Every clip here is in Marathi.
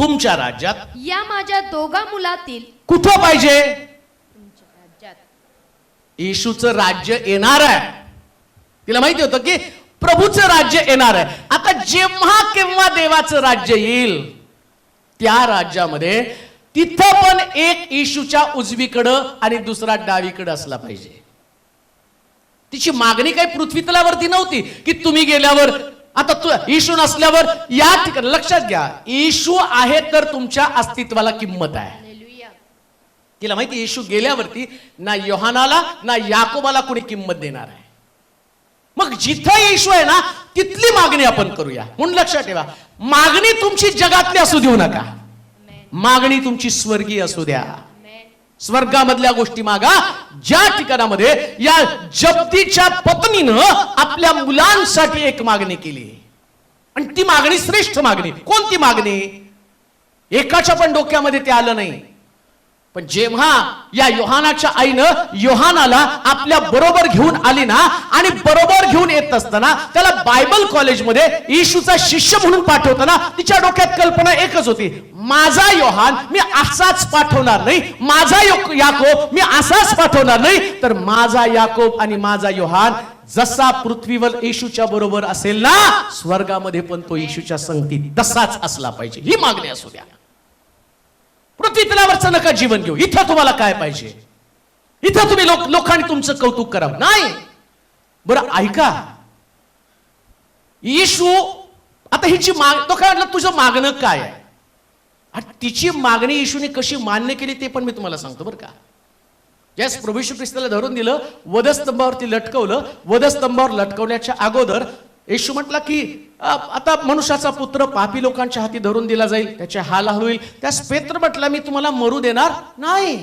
तुमच्या राज्यात या माझ्या दोघा मुलातील कुठं पाहिजे? तुमच्या राज्यात. येशूचं राज्य येणार आहे. तिला माहिती होतं की प्रभूचं राज्य येणार आहे. आता जेव्हा केव्हा देवाचं राज्य येईल त्या राज्यामध्ये तिथं पण एक येशूच्या उजवीकडं आणि दुसरा डावीकडं असला पाहिजे. तिची मागणी काही पृथ्वी तलावरती नव्हती की तुम्ही गेल्यावर आता तू येशू नसल्यावर या ठिकाणी लक्षात घ्या. येशू आहे तर तुमच्या अस्तित्वाला किंमत आहे. हालेलुया तिला माहिती येशू गेल्यावरती ना योहानाला ना याकोबाला कोणी किंमत देणार आहे. मग जिथं येशू आहे ना तिथली मागणी आपण करूया. म्हणून लक्षात ठेवा. मागणी तुमची जगातली असू देऊ नका. मागणी तुमची स्वर्गीय असू द्या. स्वर्गामधल्या गोष्टी मागा. ज्या ठिकाणामध्ये या जप्तीच्या पत्नीनं आपल्या मुलांसाठी एक मागणी केली. आणि ती मागणी श्रेष्ठ मागणी. कोणती मागणी? एकाच्या पण डोक्यामध्ये ते आलं नाही. पण जेव्हा या योहानाच्या आईनं योहानाला आपल्या बरोबर घेऊन आली ना आणि बरोबर घेऊन येत असताना त्याला बायबल कॉलेजमध्ये येशूचा शिष्य म्हणून पाठवताना तिच्या डोक्यात कल्पना एकच होती माझा योहान मी असाच पाठवणार नाही माझा यो- याकोब मी असाच पाठवणार नाही तर माझा याकोब आणि माझा योहान जसा पृथ्वीवर येशूच्या बरोबर असेल ना स्वर्गामध्ये पण तो येशूच्या संगतीत तसाच असला पाहिजे. ही मागणी असू द्या. पृथ्वीतलावरचं नका जीवन घेऊ. इथं तुम्हाला काय पाहिजे? इथं तुम्ही लोक लोकांनी तुमचं कौतुक करावं. नाही. बरं ऐका. येशू आता हिची माग तो काय म्हटलं तुझं मागणं काय आहे? आणि तिची मागणी येशूने कशी मान्य केली ते पण मी तुम्हाला सांगतो बरं का. यास प्रभू ख्रिस्ताला धरून दिलं वधस्तंभावरती लटकवलं वधस्तंभावर लटकवण्याच्या अगोदर येशू म्हटला की आता मनुष्याचा पुत्र पापी लोकांच्या हाती धरून दिला जाईल त्याचे हाल होईल त्यास पेत्र म्हटला मी तुम्हाला मरू देणार नाही.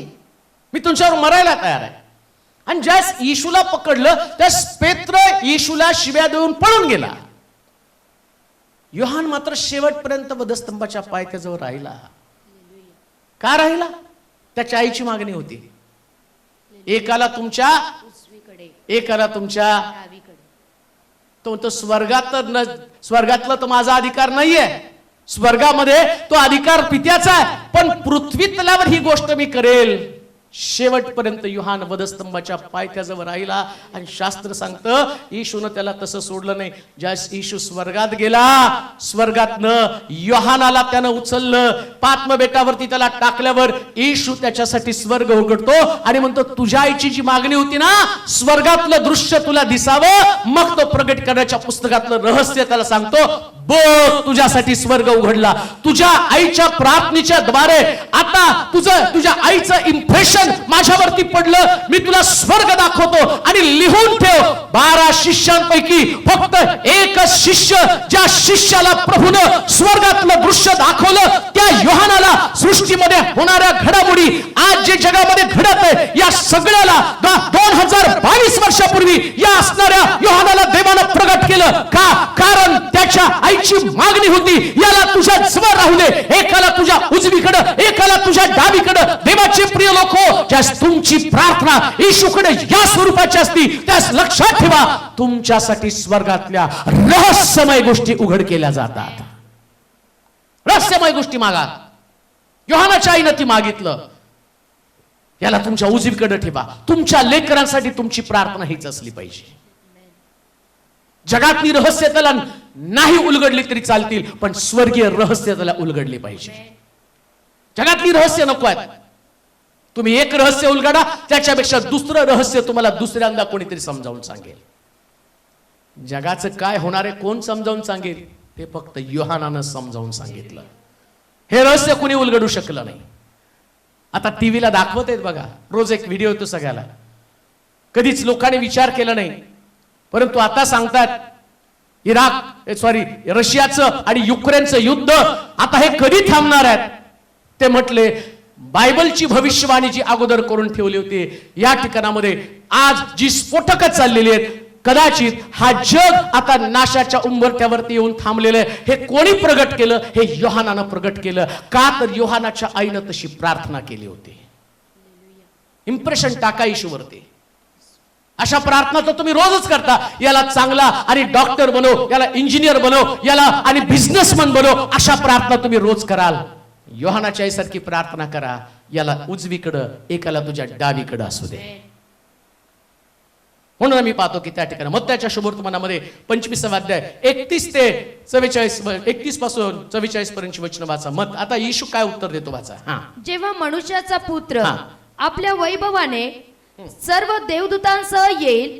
मी तुमच्यावर मरायला तयार आहे. आणि ज्यास येशूला पकडलं त्यास पेत्र येशूला शिव्या देऊन पळून गेला. योहान मात्र शेवटपर्यंत वधस्तंभाच्या पायथ्याजवळ राहिला. का राहिला? त्याच्या आईची मागणी होती. एकाला तुमच्या एकाला तुमच्या तो म्हणतो स्वर्गात तर न स्वर्गातला तर माझा अधिकार नाहीये. स्वर्गामध्ये तो अधिकार पित्याचा आहे. पण पृथ्वीतल्यावर ही गोष्ट मी करेल. शेवटपर्यंत युहान वधस्तंभाच्या पायथ्याजवळ राहिला आणि शास्त्र सांगतं येशून त्याला तसं सोडलं नाही. ज्या येशू स्वर्गात गेला स्वर्गातनं युहानाला त्यानं उचललं. पात्म बेटावरती त्याला टाकल्यावर येशू त्याच्यासाठी स्वर्ग उघडतो आणि म्हणतो तुझ्या आईची जी मागणी होती ना स्वर्गातलं दृश्य तुला दिसावं. मग तो प्रगट करण्याच्या पुस्तकातलं रहस्य त्याला सांगतो. बघ तुझ्यासाठी स्वर्ग उघडला. तुझ्या आईच्या प्रार्थनेच्या द्वारे आता तुझं तुझ्या आईचं इम्प्रेशन माझ्यावरती पडलं. मी तुला स्वर्ग दाखवतो आणि लिहून ठेव. बारा शिष्यांपैकी फक्त एकच शिष्य ज्या शिष्याला प्रभूनं स्वर्गातलं दृश्य दाखवलं त्या योहानाला सृष्टीमध्ये होणाऱ्या घडामोडी आज जे जगामध्ये घडत आहे या सगळ्याला दोन हजार बावीस वर्षापूर्वी या असणाऱ्या योहानाला देवानं प्रगट केलं. का? कारण त्याच्या आई आईची मागणी होती याला तुझ्या जवळ राहू दे एकाला तुझ्या उजवीकडं एकाला तुझ्या डावीकडं. देवाचे प्रिय लोक ज्यास तुमची प्रार्थना येशूकडे या स्वरूपाची असती त्यास लक्षात ठेवा तुमच्यासाठी स्वर्गातल्या रहस्यमय गोष्टी उघड केल्या जातात. रहस्यमय गोष्टी मागा. योहानाच्या आईनं ती मागितलं. याला तुमच्या उजवीकडे ठेवा. तुमच्या लेकरांसाठी तुमची प्रार्थना हीच असली पाहिजे. जगातली रहस्य त्याला नाही उलगडली तरी चालतील पण स्वर्गीय रहस्य त्याला उलगडली पाहिजे. जगातली रहस्य नको आहेत. तुम्ही एक रहस्य उलगडा त्याच्यापेक्षा दुसरं रहस्य तुम्हाला दुसऱ्यांदा कोणीतरी समजावून सांगेल. जगाचं काय होणार आहे कोण समजावून सांगेल? ते फक्त युहानानं समजावून सांगितलं. हे रहस्य कोणी उलगडू शकलं नाही. आता टीव्हीला दाखवत आहेत बघा. रोज एक व्हिडिओ येतो सगळ्याला. कधीच लोकांनी विचार केला नाही. परंतु आता सांगतात इराक सॉरी रशियाचं आणि युक्रेनचं युद्ध आता हे कधी थांबणार आहेत? ते म्हटले बायबलची भविष्यवाणी जी अगोदर करून ठेवली होती या ठिकाणामध्ये आज जी स्फोटक चाललेली आहेत कदाचित हा जग आता नाशाच्या उंबरठ्यावरती येऊन थांबलेलं आहे. हे कोणी प्रगट केलं? हे योहानानं प्रगट केलं. का तर योहानाच्या आईनं तशी प्रार्थना केली होती. इम्प्रेशन टाका इशूवरती अशा प्रार्थना तर तुम्ही रोजच करता. याला चांगला आणि डॉक्टर बनव याला इंजिनियर बनव याला आणि बिझनेसमॅन बनव अशा प्रार्थना तुम्ही रोज कराल. योहानाच्या आईसारखी प्रार्थना करा. याला उजवीकडं एकाला तुझ्या डावीकडं असू दे. म्हणून आम्ही पाहतो की त्या ठिकाणी मग त्याच्या शुभवर्तमानामध्ये पंचवीसावा अध्याय एकतीस ते चव्वेचाळीस एकतीसपासून चव्वेचाळीस पर्यंतची वचन वाचा. मत आता येशू काय उत्तर देतो वाचा? हा. जेव्हा मनुष्याचा पुत्र. आपल्या वैभवाने सर्व देवदूतांसह येईल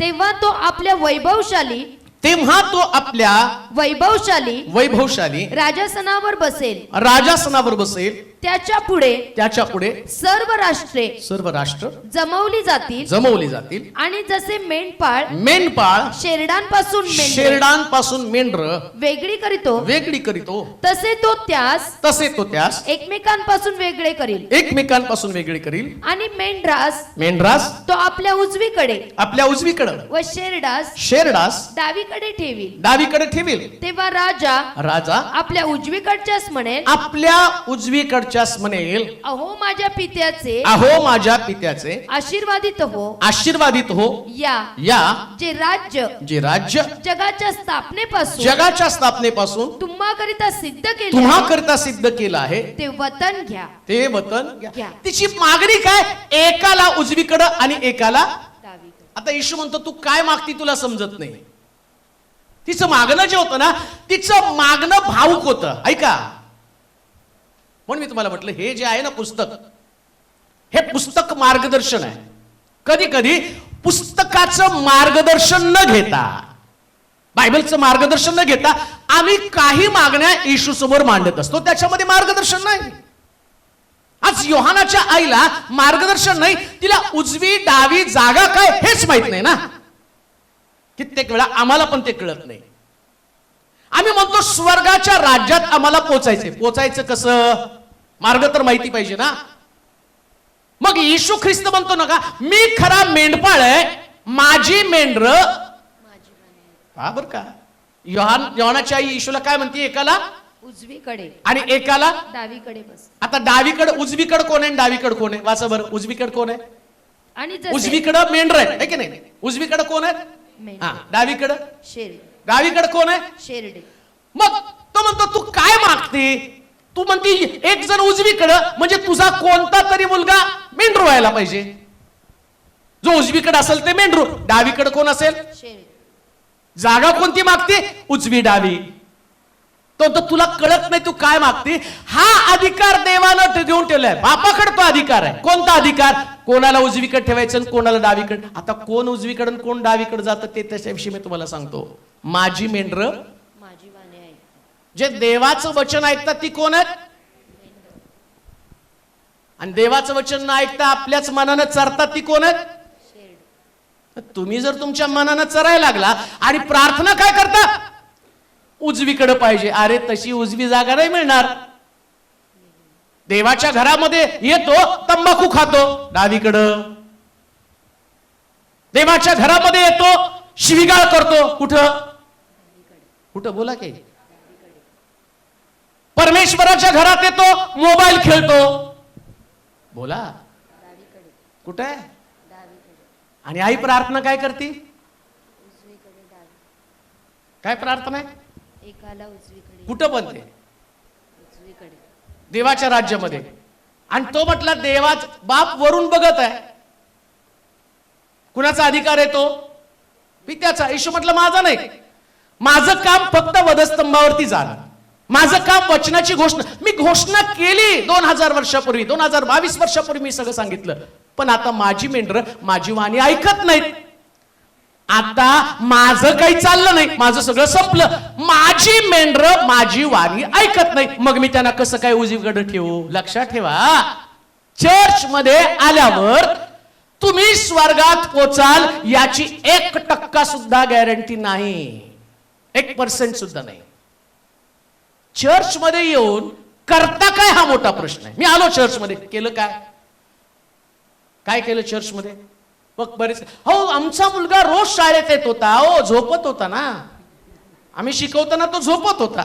तेव्हा तो आपल्या वैभवशाली तेव्हा तो आपल्या वैभवशाली वैभवशाली राजासनावर बसेल. राजासनावर बसेल. त्याच्या पुढे त्याच्या पुढे सर्व राष्ट्रे सर्व राष्ट्र जमवली जातील. जमवली जातील. आणि जसे मेंढपाळ मेंढपाळ शेरडांपासून मेंढरे शेरडांपासून मेंढर वेगळी करीतो. वेगळी करीतो. तसे तो त्यास तसे तो त्यास एकमेकांपासून वेगळे करील. एकमेकांपासून वेगळी करील. आणि मेंढरास मेंढरास तो आपल्या उजवीकडे आपल्या उजवीकडं. व शेरडास शेरडास डावीकडे ठेवील. डावीकडे ठेवील. तेव्हा राजा राजा आपल्या उजवीकडच्यास म्हणेल आपल्या उजवीकडच्यास म्हणेल अहो माझ्या पित्याचे अहो माझ्या पित्याचे आशीर्वादित हो आशीर्वादित हो या या. जे राज्य जे राज्य जगाच्या स्थापनेपासून जगाच्या स्थापनेपासून तुम्हाकरिता सिद्ध केले तुम्हा करता सिद्ध केलं आहे ते वतन घ्या. ते वतन घ्या. घ्या. तिची मागणी काय? एकाला उजवीकडं आणि एकाला डावीकडे. आता येशू म्हणतो तू काय मागती तुला समजत नाही. तिचं मागणं जे होतं ना तिचं मागणं भावुक होतं. ऐका. म्हणून मी तुम्हाला म्हटलं हे जे आहे ना पुस्तक हे पुस्तक मार्गदर्शन आहे. कधी कधी पुस्तकाचं मार्गदर्शन न घेता बायबलचं मार्गदर्शन न घेता आम्ही काही मागण्या येशू समोर मांडत असतो. त्याच्यामध्ये मार्गदर्शन नाही. आज योहानाच्या आईला मार्गदर्शन नाही. तिला उजवी डावी जागा काय हेच माहीत नाही ना. कित्येक वेळा आम्हाला पण ते कळत नाही. आम्ही म्हणतो स्वर्गाच्या राज्यात आम्हाला पोचायचंय. पोचायचं कसं? मार्ग तर माहिती पाहिजे ना? मग येशू ख्रिस्त म्हणतो ना का मी खरा मेंढपाळ आहे माझी मेंढर हा बर का. योहान योहानाची आई येशूला काय म्हणते? एकाला? उजवीकडे. आणि एकाला? डावीकडे बस. आता डावीकडे उजवीकडे कोण आहे डावीकडे कोण आहे? वाचा बरं उजवीकडे कोण आहे? आणि उजवीकडे मेंढर आहे की नाही? उजवीकडे कोण आहे हा डावीकडे? शेरडे. डावीकडे कोण आहे? शेरडे. मग तो म्हणतो तू काय मागते? तू म्हणती एक जण उजवीकडं म्हणजे तुझा कोणता तरी मुलगा मेंढरू व्हायला पाहिजे. जो उजवीकडे असेल ते मेंढरू डावीकडे कोण असेल? जागा कोणती मागते? उजवी डावी. तो तर तुला कळत नाही तू काय मागते? हा अधिकार देवानं ते देऊन ठेवलाय. बापाकडे तो अधिकार आहे. कोणता अधिकार? कोणाला उजवीकडे ठेवायचं आणि कोणाला डावीकडे? आता कोण उजवीकडे आणि कोण डावीकडे जातं ते त्याच्याविषयी मी तुम्हाला सांगतो. माझी मेंढर. माझी वाणे आहे जे देवाचं वचन ऐकतात ती कोण आहेत? आणि देवाचं वचन न ऐकता आपल्याच मनानं चरतात ती कोण आहेत? तुम्ही जर तुमच्या मनानं चरायला लागला आणि प्रार्थना काय करता? उजवीकडे पाहिजे. अरे तशी उजवी जागा नाही मिळणार. देवाच्या घरामध्ये येतो तंबाखू खातो. डावीकडं. देवाच्या घरामध्ये येतो शिविगाळ करतो. कुठं? कुठं? बोला की. परमेश्वराच्या घरात येतो मोबाईल खेळतो. बोला. कुठं? आणि आई प्रार्थना काय करते? काय प्रार्थना आहे? एकाला उजवीकडे. कुठं पण ते उजवीकडे. देवाच्या राज्यामध्ये. आणि तो म्हटला देवाच बाप वरून बघत आहे. कुणाचा अधिकार आहे तो? पित्याचा. येशू म्हटलं माझा नाही. माझं काम फक्त वधस्तंभावरती जाणं. माझं काम वचनाची घोषणा. मी घोषणा केली दोन हजार वर्षापूर्वी. दोन हजार बावीस वर्षापूर्वी मी सगळं सांगितलं. पण आता माझी मेंढर माझी वाणी ऐकत नाहीत. आता माझं काही चाललं नाही माझं सगळं संपलं. माझी मेंढर माझी वाणी ऐकत नाही. मग मी त्यांना कसं काय उजवीकडे ठेवू? लक्षात ठेवा. चर्च मध्ये आल्यावर तुम्ही स्वर्गात पोचाल याची एक टक्का सुद्धा गॅरंटी नाही. एक पर्सेंट सुद्धा नाही. चर्च मध्ये येऊन करता काय हा मोठा प्रश्न आहे? मी आलो चर्च मध्ये केलं काय? काय केलं चर्च मध्ये मग बरेच हो आमचा मुलगा रोज शाळेत येत होता. हो झोपत होता ना. आम्ही शिकवताना तो झोपत होता.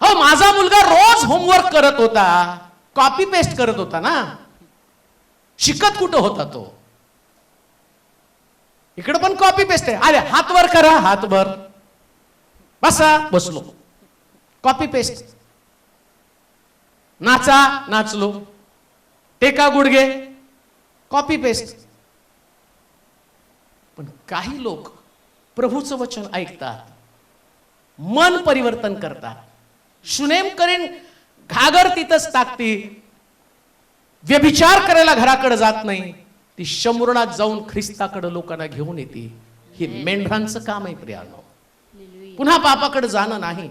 हो माझा मुलगा रोज होमवर्क करत होता. कॉपी पेस्ट करत होता ना. शिकत कुठं होता तो? इकडं पण कॉपी पेस्ट आहे. अरे हात वर करा हात वर बसा बसलो. कॉपी पेस्ट नाचा नाचलो. टेका गुडघे. कॉपी पेस्ट पण काही लोक प्रभूचं वचन ऐकतात मन परिवर्तन करतात. शुनेम करीन घागर तिथंच टाकते. व्यभिचार करायला घराकडे जात नाही. ती शंभरणात जाऊन ख्रिस्ताकडे लोकांना घेऊन येते. हे मेंढरांचं काम आहे प्रियानो. पुन्हा पापाकडे जाणं नाही.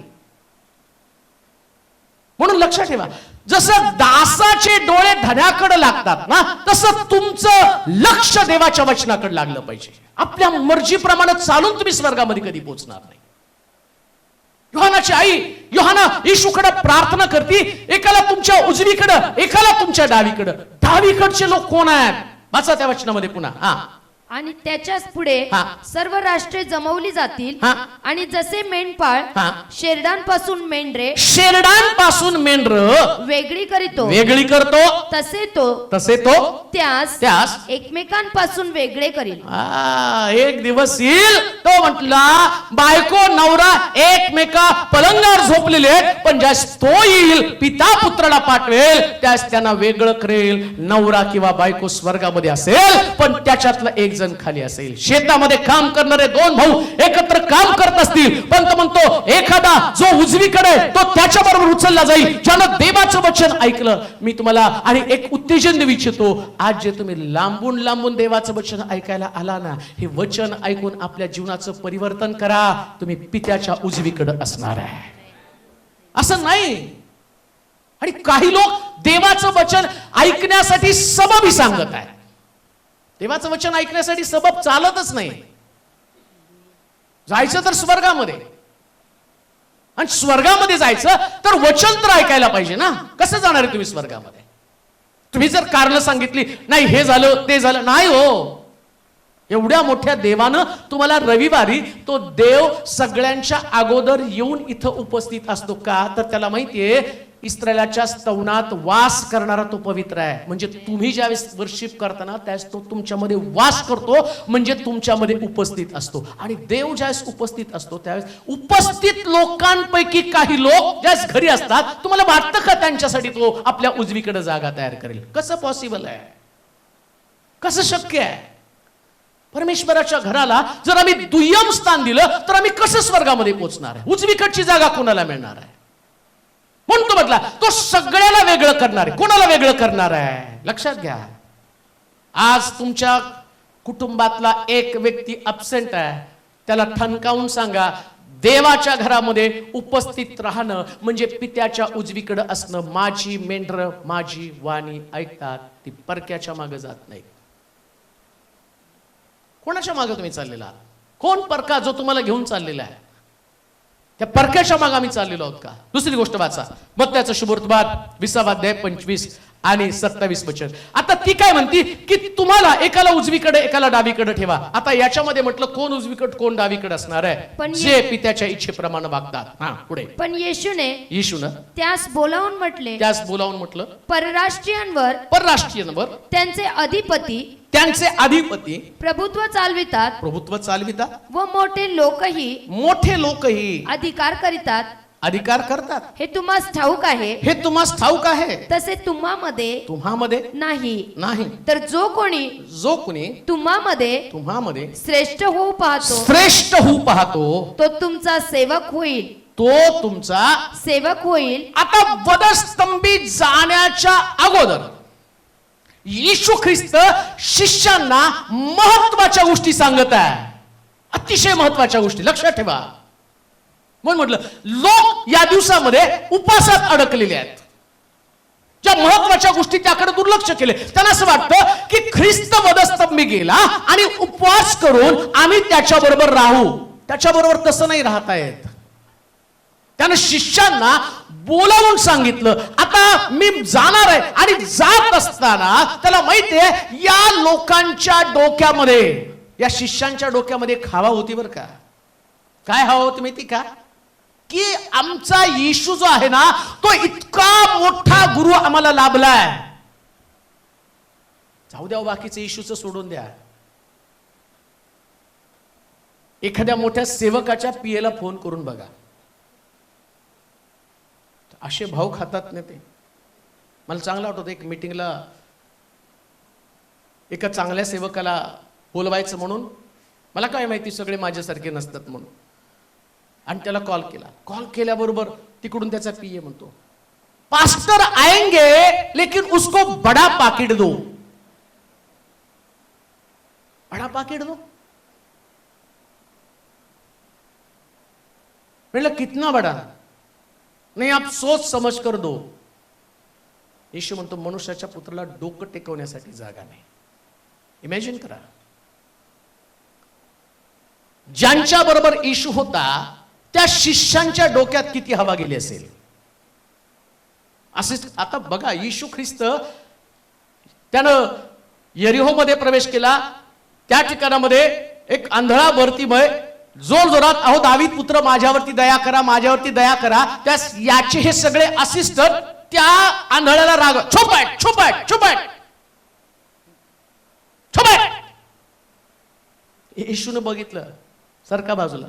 म्हणून लक्षात ठेवा. जसं दासाचे डोळे धन्याकडे लागतात ना तसं तुमचं लक्ष देवाच्या वचनाकडे लागलं पाहिजे. आपल्या मर्जीप्रमाणे चालून तुम्ही स्वर्गामध्ये कधी पोहोचणार नाही. योहानाची आई योहाना येशूकडे प्रार्थना करते एकाला तुमच्या उजवीकडं एकाला तुमच्या डावीकडं. डावीकडचे लोक कोण आहेत? वाचा त्या वचनामध्ये पुन्हा. हा. आणि त्याच्याच पुढे हा. सर्व राष्ट्रे जमवली जातील हा. आणि जसे मेंढपाळ हा. शेरडांपासून मेंढरे शेरडांपासून मेंढर वेगळी करीतो वेगळी करतो तसे तो तसे तो त्यास त्यास एकमेकांपासून वेगळे करील आ, एक दिवस येईल तो म्हटला बायको नवरा एकमेका पलंगावर झोपलेले आहेत, पण ज्यास तो येईल पिता पुत्राला पाठवेल त्यास त्यांना वेगळं करेल नवरा किंवा बायको स्वर्गामध्ये असेल पण त्याच्यातलं एक जण खाली असेल. शेतामध्ये काम करणारे दोन भाऊ एकत्र काम करत असतील. पण तो म्हणतो एखादा जो उजवीकडे तो त्याच्या बरोबर उचलला जाईल. ज्यानं देवाचं वचन ऐकलं मी तुम्हाला आणि एक उत्तेजन देऊ इच्छितो आज जे तुम्ही लांबून लांबून देवाचं वचन ऐकायला आला ना हे वचन ऐकून आपल्या जीवनाचं परिवर्तन करा. तुम्ही पित्याच्या उजवीकडे असणार आहे. असं नाही. आणि काही लोक देवाचं वचन ऐकण्यासाठी सबबी सांगत आहे देवाचं वचन ऐकण्यासाठी सबब चालतच नाही. जायचं तर स्वर्गामध्ये. आणि स्वर्गामध्ये जायचं तर वचन तर ऐकायला पाहिजे ना. कसं जाणार आहे तुम्ही स्वर्गामध्ये? तुम्ही जर कारण सांगितली नाही हे झालं ते झालं. नाही हो. एवढ्या मोठ्या देवानं तुम्हाला रविवारी तो देव सगळ्यांच्या अगोदर येऊन इथं उपस्थित असतो का? तर त्याला माहितीये इस्रायलाच्या स्तवनात वास करणारा तो पवित्र आहे. म्हणजे तुम्ही ज्यावेळेस वर्शिप करताना त्यावेळेस तो तुमच्यामध्ये वास करतो म्हणजे तुमच्यामध्ये उपस्थित असतो. आणि देव ज्यावेळेस उपस्थित असतो त्यावेळेस उपस्थित लोकांपैकी काही लोक ज्यावेळेस घरी असतात तुम्हाला वाटतं का त्यांच्यासाठी तो आपल्या उजवीकडे जागा तयार करेल? कसं पॉसिबल आहे? कसं शक्य आहे? परमेश्वराच्या घराला जर आम्ही दुय्यम स्थान दिलं तर आम्ही कसं स्वर्गामध्ये पोहोचणार? आहे उजवीकडची जागा कोणाला मिळणार आहे? म्हणतो म्हटला तो सगळ्याला वेगळं करणार आहे. कोणाला वेगळं करणार आहे? लक्षात घ्या. आज तुमच्या कुटुंबातला एक व्यक्ती अबसेंट आहे. त्याला ठणकावून सांगा देवाच्या घरामध्ये उपस्थित राहणं म्हणजे पित्याच्या उजवीकडे असणं. माझी मेंढर माझी वाणी ऐकतात. ती परक्याच्या मागे जात नाही कोणाच्या मागे तुम्ही चाललेला? कोण परका जो तुम्हाला घेऊन चाललेला आहे? त्या परक्याच्या मागे आम्ही चाललेलो आहोत का? दुसरी गोष्ट वाचा. मग त्याचं शुभोर्तबाद विसावाध्याय पंचवीस आणि सत्तावीस वचन. आता ती काय म्हणती? की तुम्हाला एकाला उजवीकडे एकाला डावीकडे ठेवा. आता याच्यामध्ये म्हटलं कोण उजवीकडे कोण डावीकडे असणार आहे? पण जे पित्याच्या इच्छेप्रमाणे वागतात. हा पुढे. पण येशूने येशून? त्यास बोलावून म्हटले त्यास बोलावून म्हटलं? परराष्ट्रीयांवर परराष्ट्रीय नंबर त्यांचे अधिपती त्यांचे अधिपती प्रभुत्व चालवितात. प्रभुत्व चालवितात. व मोठे लोकही मोठे लोकही अधिकार करीतात. अधिकार करतात. हे तुम्हास ठाऊक आहे. हे तुम्हाला ठाऊक आहे. तसे तुम्हामध्ये तुम्हामध्ये नाही. नाही. तर जो कोणी जो कुणी तुम्हामध्ये तुम्हामध्ये श्रेष्ठ होऊ पाहतो श्रेष्ठ होऊ पाहतो तो तुमचा सेवक होईल. तो तुमचा सेवक होईल. आता वधस्तंभी जाण्याच्या अगोदर येशू ख्रिस्त शिष्यांना महत्त्वाच्या गोष्टी सांगत आहे. अतिशय महत्त्वाच्या गोष्टी. लक्षात ठेवा. म्हणून म्हटलं लोक या दिवसामध्ये उपासात अडकलेले आहेत. ज्या महत्त्वाच्या गोष्टी त्याकडे दुर्लक्ष केले. त्यांना असं वाटतं की ख्रिस्त वधस्तंभी गेला आणि उपवास करून आम्ही त्याच्याबरोबर राहू. त्याच्याबरोबर तसं नाही राहता येत. त्यानं शिष्यांना बोलावून सांगितलं. आता मी जाणार आहे आणि जात असताना त्याला माहितीये या लोकांच्या डोक्यामध्ये या शिष्यांच्या डोक्यामध्ये खावा होती बरं का? काय हवा होती माहिती का? की आमचा येशू जो आहे ना तो इतका मोठा गुरु आम्हाला लाभलाय. जाऊ द्या हो, बाकीचं येशूचं सोडून द्या. एखाद्या मोठ्या सेवकाच्या पियेला फोन करून बघा. असे भाव खातात ना ते. मला चांगलं वाटतं एक मिटिंगला एका चांगल्या सेवकाला बोलवायचं म्हणून. मला काय माहिती सगळे माझ्यासारखे नसतात म्हणून. आणि त्याला कॉल केला. कॉल केल्याबरोबर तिकडून त्याचा पीए म्हणतो. पास्टर आएंगे लेकिन उसको बड़ा पाकिट दो. बड़ा पाकिट दो? म्हणलं कितना बड़ा नाही आप सोच समज कर दो. येशू म्हणतो मनुष्याच्या पुत्राला डोकं टेकवण्यासाठी जागा नाही. इमॅजिन करा. ज्यांच्या बरोबर येशू होता त्या शिष्यांच्या डोक्यात किती हवा गेली असेल? असे आता बघा येशू ख्रिस्त त्यानं यरिहोमध्ये प्रवेश केला. त्या ठिकाणामध्ये एक आंधळा भरतीमय जोर जोरात अहो दावीत पुत्र माझ्यावरती दया करा माझ्यावरती दया करा. त्या याचे हे सगळे असिस्टंट त्या आंधळ्याला राग छोपाट छोपाट छोपाट येशून येशूने बघितलं सरका बाजूला.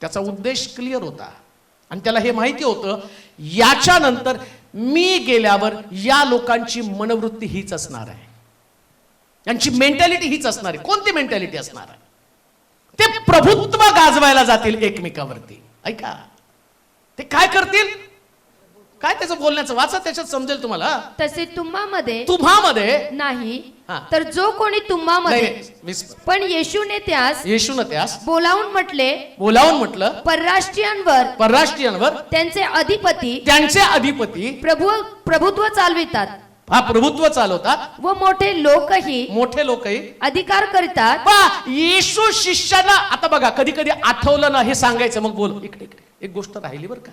त्याचा उद्देश क्लिअर होता. आणि त्याला हे माहिती होतं याच्यानंतर मी गेल्यावर या लोकांची मनवृत्ती हीच असणार आहे. यांची मेंटॅलिटी हीच असणार आहे. कोणती मेंटॅलिटी असणार आहे? ते प्रभुत्व गाजवायला जातील एकमेकावरती. ऐका. ते काय करतील? काय त्याचं बोलण्याचं? वाचा त्याच्यात समजेल तुम्हाला तसे तुम्हामध्ये तुम्हामध्ये नाही हा. तर जो कोणी तुम्हामध्ये नाही, विस- पण येशूने त्यास येशूनं त्यास बोलावून म्हटले बोलावून म्हटलं परराष्ट्रीयांवर परराष्ट्रीयांवर त्यांचे अधिपती त्यांचे अधिपती प्रभु प्रभुत्व चालवितात. हा प्रभुत्व चालवतात. व मोठे लोकही मोठे लोकही. अधिकार करीतात. पहा, येशू शिष्याला आता बघा कधी कधी आठवलं ना हे सांगायचं मग बोल इकडे इकडे एक गोष्ट राहिली बरं का.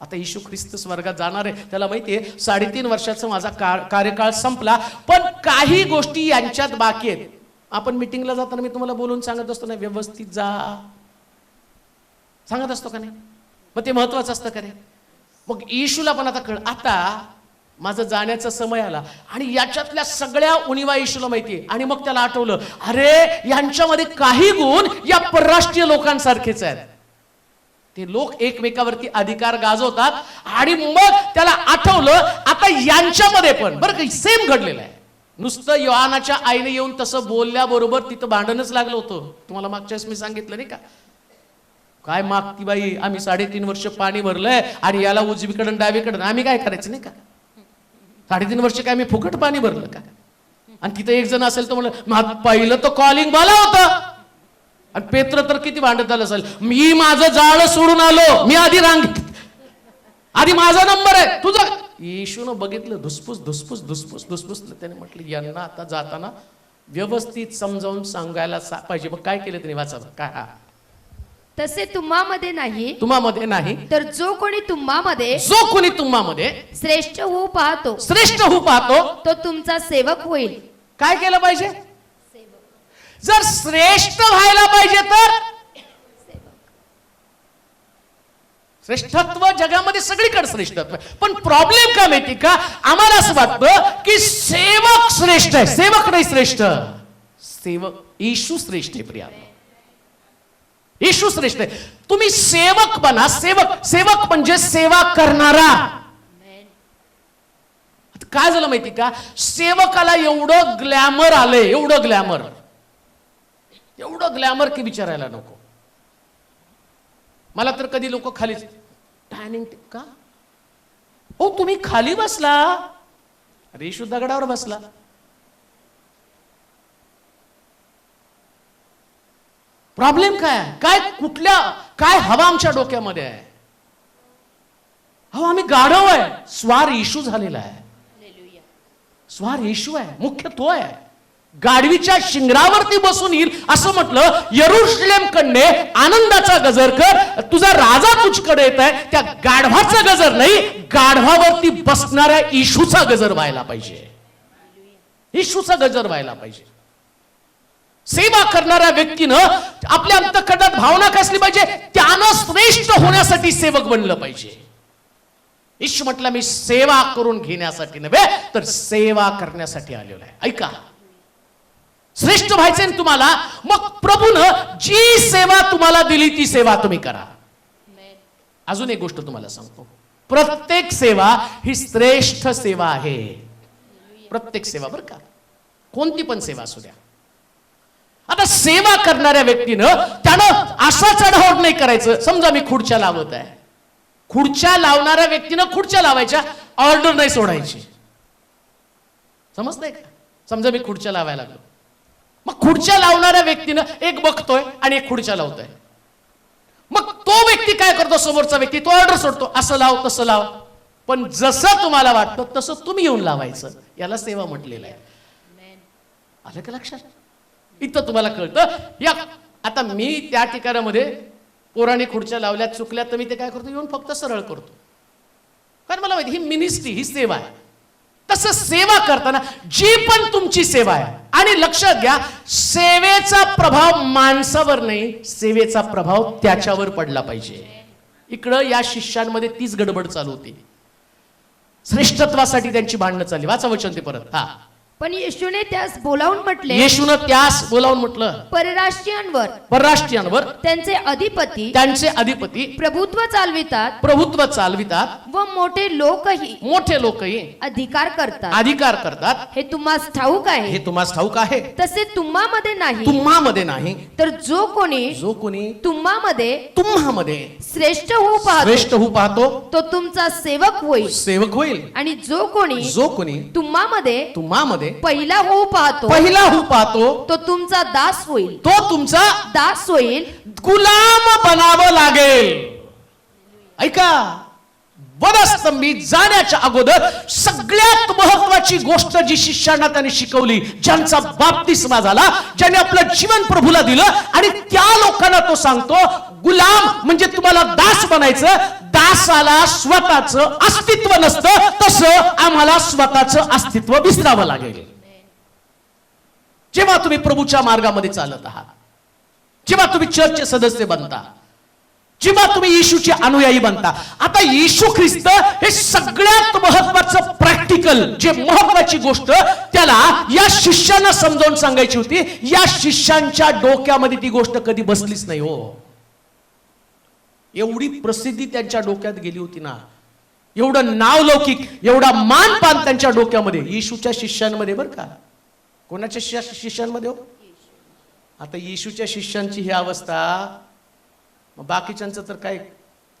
आता येशू ख्रिस्त स्वर्गात जाणार आहे. त्याला माहितीये साडेतीन वर्षाचा माझा का- कार्यकाळ संपला पण काही गोष्टी यांच्यात बाकी आहेत. आपण मिटिंगला जाताना मी तुम्हाला बोलून सांगत असतो ना व्यवस्थित जा. सांगत असतो का नाही? मग ते महत्वाचं असतं का रे मग येशूला पण आता कळ आता माझं जाण्याचा समय आला. आणि याच्यातल्या सगळ्या उणीवा येशूला माहितीये. आणि मग त्याला आठवलं अरे यांच्यामध्ये काही गुण या परराष्ट्रीय लोकांसारखेच आहेत. ते लोक एकमेकावरती अधिकार गाजवतात आणि मग त्याला आठवलं आता यांच्यामध्ये पण बरं काही सेम घडलेलं आहे. नुसतं योहानाच्या आईने येऊन तसं बोलल्याबरोबर तिथं भांडणच लागलं होतं. तुम्हाला मागच्या वेळेस मी सांगितलं नाही का? काय मागती बाई आम्ही साडेतीन वर्ष पाणी भरलंय आणि याला उजवीकडं आणि डावीकडं आम्ही काय करायचं नाही का? साडेतीन वर्ष काय मी फुकट पाणी भरलं का? आणि तिथे एक जण असेल तर म्हणलं पहिलं तर कॉलिंग मला होतं. आणि पेत्र तर किती भांडत आलं असेल. मी माझं जाळं सोडून आलो. मी आधी रांग आधी माझा नंबर आहे. तुझा येशून बघितलं धुसफूस धुसफूस धुसफूस धुसफूस. त्याने म्हटलं यांना आता जाताना व्यवस्थित समजावून सांगायला सा- पाहिजे. मग काय केलं त्याने? वाचा काय? हा. तसे तुम्हामध्ये नाही. तुम्हामध्ये नाही. तर जो कोणी तुम्हामध्ये जो कोणी तुम्हामध्ये श्रेष्ठ होऊ पाहतो श्रेष्ठ होऊ पाहतो तो तुमचा सेवक होईल. काय केलं पाहिजे? जर श्रेष्ठ व्हायला पाहिजे तर? श्रेष्ठत्व जगामध्ये सगळीकडे श्रेष्ठत्व. पण प्रॉब्लेम काय माहिती का? आम्हाला असं वाटतं की सेवक श्रेष्ठ आहे. सेवक नाही श्रेष्ठ. सेवक येशू श्रेष्ठ आहे प्रिया. येशू श्रेष्ठ आहे. तुम्ही सेवक बना सेवक सेवक म्हणजे सेवा करणारा. काय झालं माहिती का? सेवकाला एवढं ग्लॅमर आलंय एवढं ग्लॅमर. एवढं ग्लॅमर की विचारायला नको. मला तर कधी लोक खाली डायनिंग का? हो तुम्ही खाली बसला. अरे दगडावर बसला. प्रॉब्लेम काय आहे? काय कुठल्या काय हवा आमच्या डोक्यामध्ये आहे? हो आम्ही गाढव आहे. स्वार इशू झालेला आहे. स्वार येशू आहे. मुख्य तो आहे. गाडवीच्या शिंगरावरती बसून येईल असं म्हटलं यरुशलेम कडने आनंदाचा गजर कर. तुझा राजा तुझकडे येत आहे. त्या गाढवाचा गजर नाही गाढवावरती बसणाऱ्या इशूचा गजर व्हायला पाहिजे. इशूचा गजर व्हायला पाहिजे. सेवा करणाऱ्या व्यक्तीनं आपल्या अंतकरणात भावना कसली पाहिजे त्यानं श्रेष्ठ होण्यासाठी सेवक बनलं पाहिजे. ईश म्हटलं मी सेवा करून घेण्यासाठी नव्हे तर सेवा करण्यासाठी आलेलो आहे. ऐका. श्रेष्ठ व्हायचे तुम्हाला मग प्रभून जी सेवा तुम्हाला दिली ती सेवा तुम्ही करा. अजून एक गोष्ट तुम्हाला सांगतो. प्रत्येक सेवा ही श्रेष्ठ सेवा आहे. प्रत्येक सेवा बरं का. कोणती पण सेवा असू द्या. आता सेवा करणाऱ्या व्यक्तीनं त्यानं असा चढावट नाही करायचं. समजा मी खुर्च्या लावत आहे. खुर्च्या लावणाऱ्या व्यक्तीनं खुर्च्या लावायच्या ऑर्डर नाही सोडायची. समजतंय का? समजा मी खुर्च्या लावायला लागलो. मग खुर्च्या लावणाऱ्या व्यक्तीनं एक बघतोय आणि एक खुर्च्या लावतोय. मग तो व्यक्ती काय करतो? समोरचा व्यक्ती तो ऑर्डर सोडतो. असं लाव तसं लाव. पण जसं तुम्हाला वाटतं तसं तुम्ही येऊन लावायचं. याला सेवा म्हटलेलं आहे. आलं का लक्षात? इथं तुम्हाला कळतं. या आता मी त्या ठिकाणामध्ये पोराने खुर्च्या लावल्या चुकल्या तर मी ते काय करतो? येऊन फक्त सरळ करतो. कारण मला माहिती ही मिनिस्ट्री ही सेवा आहे. तसं सेवा करताना जी पण तुमची सेवा आहे आणि लक्षात घ्या सेवेचा प्रभाव माणसावर नाही सेवेचा प्रभाव त्याच्यावर पडला पाहिजे. इकडं या शिष्यांमध्ये तीच गडबड चालू होती. श्रेष्ठत्वासाठी त्यांची भांडणं चालली. वाचा वचन ते परत. हा. पण येशूने त्यास बोलावून म्हटले येशून त्यास बोलावून म्हटलं. परराष्ट्रीयांवर. परराष्ट्रीयांवर. त्यांचे अधिपती त्यांचे अधिपती प्रभुत्व चालवितात प्रभुत्व चालवितात व मोठे लोकही मोठे लोकही अधिकार करतात. अधिकार करतात. हे तुम्हाला ठाऊक आहे. हे तुम्हाला ठाऊक आहे. तसे तुम्हामध्ये नाही. तुम्हामध्ये नाही. तर जो कोणी जो कोणी तुम्हामध्ये तुम्हामध्ये श्रेष्ठ होऊ पाहतो श्रेष्ठ होऊ पाहतो तो तुमचा सेवक होईल. सेवक होईल. आणि जो कोणी जो कोणी तुम्हामध्ये तुम्हामध्ये पहिला होऊ पाहतो. पहिला होऊ पाहतो. तो तुमचा दास होईल. तो तुमचा दास होईल. गुलाम बनावं लागेल. ऐका. वनस्तंभी जाण्याच्या अगोदर सगळ्यात महत्वाची गोष्ट जी शिष्यांना त्याने शिकवली ज्यांचा बाप्तिस्मा झाला ज्याने आपलं जीवन प्रभूला दिलं आणि त्या लोकांना तो सांगतो गुलाम म्हणजे तुम्हाला दास बनायचं दासाला स्वतःच अस्तित्व नसतं तसं आम्हाला स्वतःच अस्तित्व विसरावं लागेल. जेव्हा तुम्ही प्रभूच्या मार्गामध्ये चालत आहात जेव्हा तुम्ही चर्चचे सदस्य बनता जेव्हा तुम्ही येशूचे अनुयायी बनता आता येशू ख्रिस्त हे सगळ्यात महत्वाचं प्रॅक्टिकल जे महत्वाची गोष्ट त्याला या शिष्यांना समजावून सांगायची होती या शिष्यांच्या डोक्यामध्ये ती गोष्ट कधी बसलीच नाही हो. एवढी प्रसिद्धी त्यांच्या डोक्यात गेली होती ना. एवढं नावलौकिक एवढा मानपान त्यांच्या डोक्यामध्ये येशूच्या शिष्यांमध्ये बरं का. कोणाच्या शिष्यांमध्ये हो? आता येशूच्या शिष्यांची ही अवस्था मग बाकीच्यांचं तर काय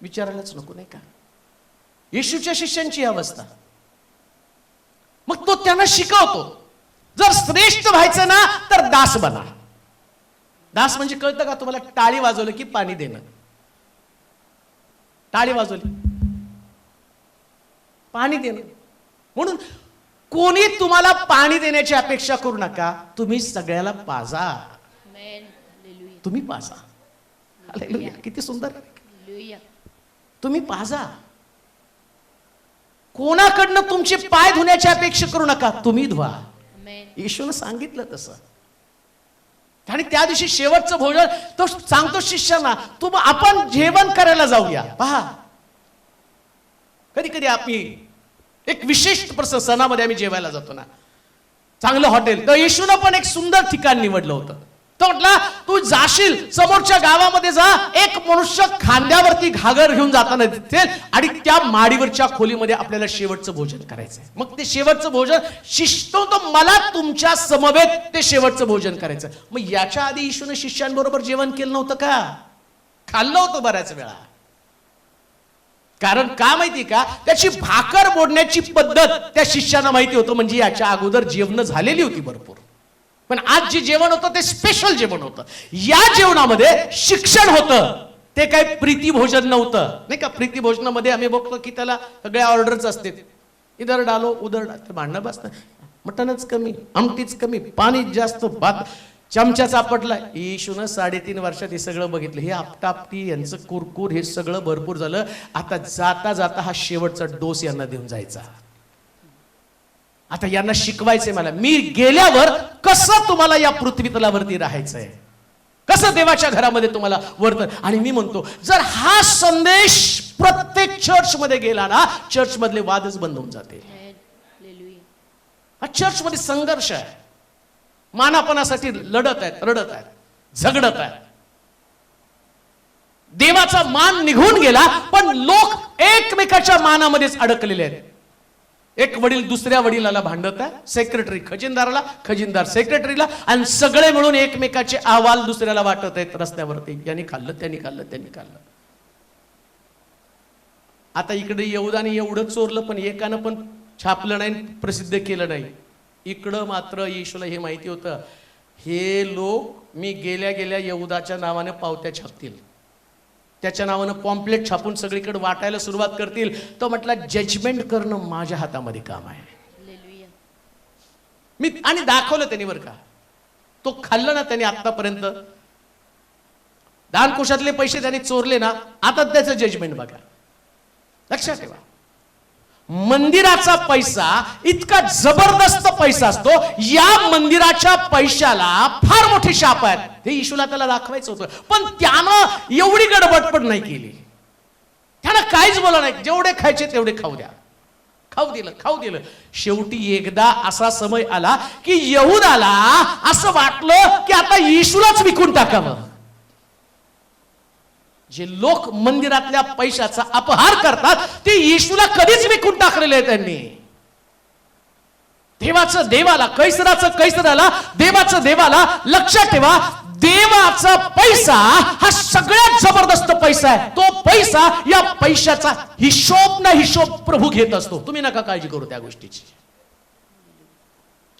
विचारायलाच नको नाही का? येशूच्या शिष्यांची ही अवस्था. मग तो त्यांना शिकवतो. जर श्रेष्ठ व्हायचं ना तर दास बना. दास म्हणजे कळतं का तुम्हाला? टाळी वाजवलं की पाणी देणं. टाळी वाजवली. पाणी देणं. म्हणून कोणी तुम्हाला पाणी देण्याची अपेक्षा करू नका तुम्ही सगळ्याला पाजा. तुम्ही पाजा. हालेलुया. किती सुंदर. तुम्ही पाजा. कोणाकडनं तुमचे पाय धुण्याची अपेक्षा करू नका तुम्ही धुवा. येशूनं सांगितलं तसं. आणि त्या दिवशी शेवटचं भोजन तो सांगतो शिष्याला तू आपण जेवण करायला जाऊया. पहा. कधी कधी आम्ही एक विशेष प्रसंग सणामध्ये आम्ही जेवायला जातो ना. चांगलं हॉटेल. तर येशूनं पण एक सुंदर ठिकाण निवडलं होतं. तो म्हटला तू जाशील समोरच्या गावामध्ये जा एक मनुष्य खांद्यावरती घागर घेऊन जाताना दिसेल आणि त्या माडीवरच्या खोलीमध्ये आपल्याला शेवटचं भोजन करायचंय. मग ते शेवटचं भोजन शिष्टो तो मला तुमच्या समवेत ते शेवटचं भोजन करायचं मग याच्या आधी येशूने शिष्यांबरोबर जेवण केलं नव्हतं का? खाल्लं होतं बऱ्याच वेळा. कारण का माहिती का? त्याची भाकर मोडण्याची पद्धत त्या शिष्यांना माहिती होतं म्हणजे याच्या अगोदर जेवण झालेली होती भरपूर. पण आज जे जेवण होतं ते स्पेशल जेवण होतं. या जेवणामध्ये शिक्षण होतं. ते काही प्रीती भोजन नव्हतं. नाही का? प्रीती भोजनामध्ये आम्ही बघतो की त्याला सगळ्या ऑर्डरच असते इधर डालो उधर डालो. भांडणं बसतं. मटणच कमी आमटीच कमी पाणी जास्त भात. चमचा सापडला. येशून साडेतीन वर्षात हे सगळं बघितलं. हे आपटापटी यांचं कुरकुर हे सगळं भरपूर झालं. आता जाता जाता हा शेवटचा डोस यांना देऊन जायचा. आता यांना शिकवायचंय मला. मी गेल्यावर कसं तुम्हाला या पृथ्वी तलावरती राहायचंय? कसं देवाच्या घरामध्ये तुम्हाला वर्तन आणि मी म्हणतो जर हा संदेश प्रत्येक चर्च मध्ये गेला ना चर्च मधले वादच बंद होऊन जाते हा चर्च मध्ये संघर्ष आहे. मानापणासाठी लढत आहेत रडत आहेत झगडत आहेत. देवाचा मान निघून गेला पण लोक एकमेकाच्या मानामध्येच अडकलेले आहेत. एक वडील दुसऱ्या वडिलाला भांडत आहे सेक्रेटरी खजिनदाराला खजिनदार सेक्रेटरीला आणि सगळे मिळून एकमेकाचे अहवाल दुसऱ्याला वाटत आहेत रस्त्यावरती. यांनी खाल्लं त्यांनी खाल्लं त्यांनी खाल्लं. आता इकडे येऊदाने एवढं चोरलं पण एकानं पण छापलं नाही प्रसिद्ध केलं नाही. इकडं मात्र येशूला हे माहिती होतं. हे लोक मी गेल्या गेल्या येऊदाच्या नावाने पावत्या छापतील. त्याच्या नावानं पॉम्पलेट छापून सगळीकडे वाटायला सुरुवात करतील. तो म्हटला जजमेंट करणं माझ्या हातामध्ये काम आहे. मी आणि दाखवलं त्यांनी बरं का. तो खाल्लं ना त्यांनी आतापर्यंत दानकोशातले पैसे त्यांनी चोरले ना आता त्याचं जजमेंट बघा. लक्षात ठेवा. मंदिराचा पैसा इतका जबरदस्त पैसा असतो या मंदिराच्या पैशाला फार मोठी शाप आहेत हे इशूला त्याला दाखवायचं होतं. पण त्यानं एवढी गडबडपड नाही केली. त्यानं काहीच बोला नाही. जेवढे खायचे तेवढे खाऊ द्या. खाऊ दिलं खाऊ दिलं. शेवटी एकदा असा समय आला की येऊन आला असं वाटलं की आता येशूलाच विकून टाकावं. जे लोक मंदिरातल्या पैशाचा अपहार करतात ते येशूला कधीच विकून टाकलेले आहे त्यांनी. देवाचं देवाला कैसराचं कैसराला देवाचं देवाला लक्षात ठेवा देवाचा पैसा हा सगळ्यात जबरदस्त पैसा आहे. तो पैसा या पैशाचा हिशोब ना हिशोब प्रभू घेत असतो. तुम्ही नका काळजी करू त्या गोष्टीची.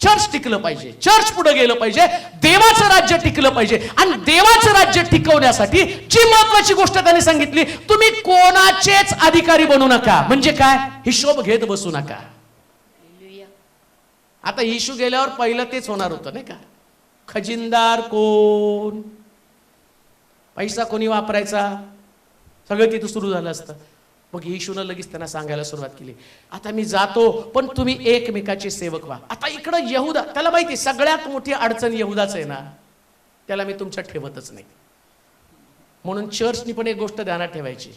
चर्च टिकलं पाहिजे. चर्च पुढे गेलं पाहिजे. देवाचं राज्य टिकलं पाहिजे. आणि देवाचं राज्य टिकवण्यासाठी जी महत्वाची गोष्ट त्यांनी सांगितली तुम्ही कोणाचेच अधिकारी बनू नका. म्हणजे काय? हिशोब घेत बसू नका. आता इशू गेल्यावर पहिलं तेच होणार होतं नाही का? खजिनदार कोण? पैसा कोणी वापरायचा? सगळं तिथं सुरू झालं असतं. मग येशूनं लगेच त्यांना सांगायला सुरुवात केली. आता मी जातो पण तुम्ही एकमेकाचे सेवक व्हा. आता इकडं यहुदा त्याला माहिती सगळ्यात मोठी अडचण यहुदाच आहे ना त्याला मी तुमच्यात ठेवतच नाही. म्हणून चर्चनी पण एक गोष्ट ध्यानात ठेवायची.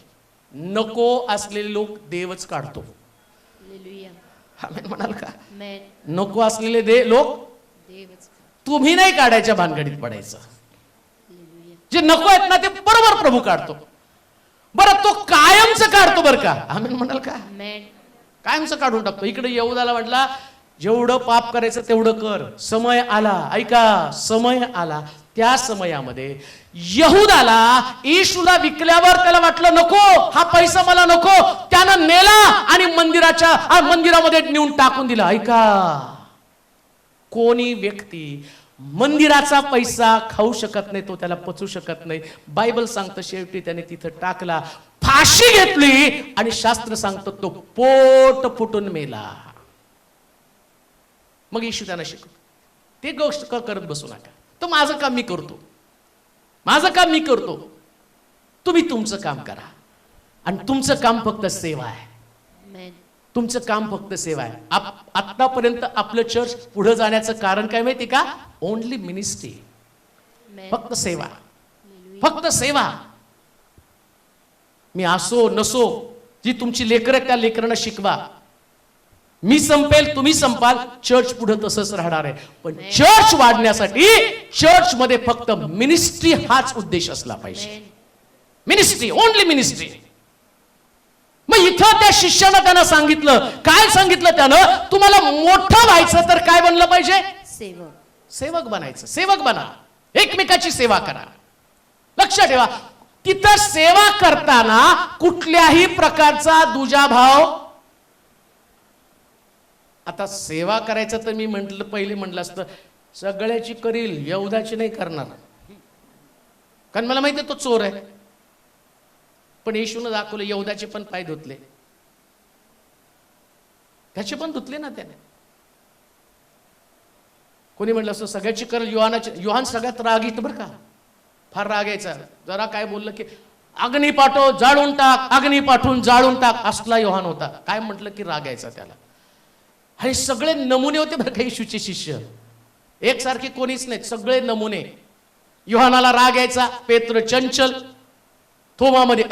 नको असलेले लोक देवच काढतो. म्हणाल का. नको असलेले दे लोक. तुम्ही नाही काढायच्या भानगडीत पडायचं. जे नको आहेत ना ते बरोबर प्रभू काढतो. बरं तो कायमच काढतो बरं का. आम्ही म्हणाल का. कायमच काढून टाकतो. इकडे येऊदाला म्हटला जेवढं पाप करायचं तेवढं कर. समय आला. ऐका समय आला. त्या समयामध्ये यहुदाला येशूला विकल्यावर त्याला वाटलं नको हा पैसा मला नको. त्यानं नेला आणि मंदिराच्या मंदिरामध्ये नेऊन टाकून दिला. ऐका. कोणी व्यक्ती मंदिराचा पैसा खाऊ शकत नाही तो त्याला पचू शकत नाही. बायबल सांगतं शेवटी त्याने तिथं टाकला फाशी घेतली आणि शास्त्र सांगतं तो पोट फुटून मेला. मग येशू त्यांना शिकव. ते गोष्ट क- करत बसू नका. तो माझं काम मी करतो. माझं काम मी करतो. तुम्ही तुमचं काम करा. आणि तुमचं काम फक्त सेवा आहे. तुमचं काम फक्त सेवा आहे. आतापर्यंत आपलं चर्च पुढे जाण्याचं कारण काय माहिती का? Only ministry. फक्त सेवा. फक्त सेवा मी असो नसो जी तुमची लेकरं त्या लेकरांना शिकवा. मी संपेल तुम्ही संपाल चर्च पुढे तसंच राहणार आहे. पण चर्च वाढण्यासाठी चर्च मध्ये फक्त मिनिस्ट्री हाच उद्देश असला पाहिजे. मिनिस्ट्री ओनली मिनिस्ट्री मग इथं त्या शिष्यानं त्यांना सांगितलं. काय सांगितलं त्यानं? तुम्हाला मोठं व्हायचं तर काय बनलं पाहिजे? सेवक. सेवक बनायचं. सेवक बना. एकमेकाची सेवा करा. लक्ष ठेवा. तिथं सेवा करताना कुठल्याही प्रकारचा दुजाभाव आता सेवा करायचं तर मी म्हटलं पहिले म्हटलं असतं सगळ्याची करील एवढ्याची नाही करणार. कारण मला माहिती तो चोर आहे. पण येशून दाखवलं एवढ्याचे पण पाय धुतले. त्याचे पण धुतले ना त्याने. कोणी म्हटलं असं सगळ्याची कर युहानाची युहान सगळ्यात रागीत बरं का? फार राग यायचा. जरा काय बोललं की अग्नी पाठव जाळून टाक अग्नी पाठवून जाळून टाक असला युहान होता. काय म्हटलं की राग यायचा त्याला. हे सगळे नमुने होते बरं का येशूचे शिष्य. एकसारखे कोणीच नाहीत सगळे नमुने. युहानाला राग यायचा पेत्र चंचल थोमामध्ये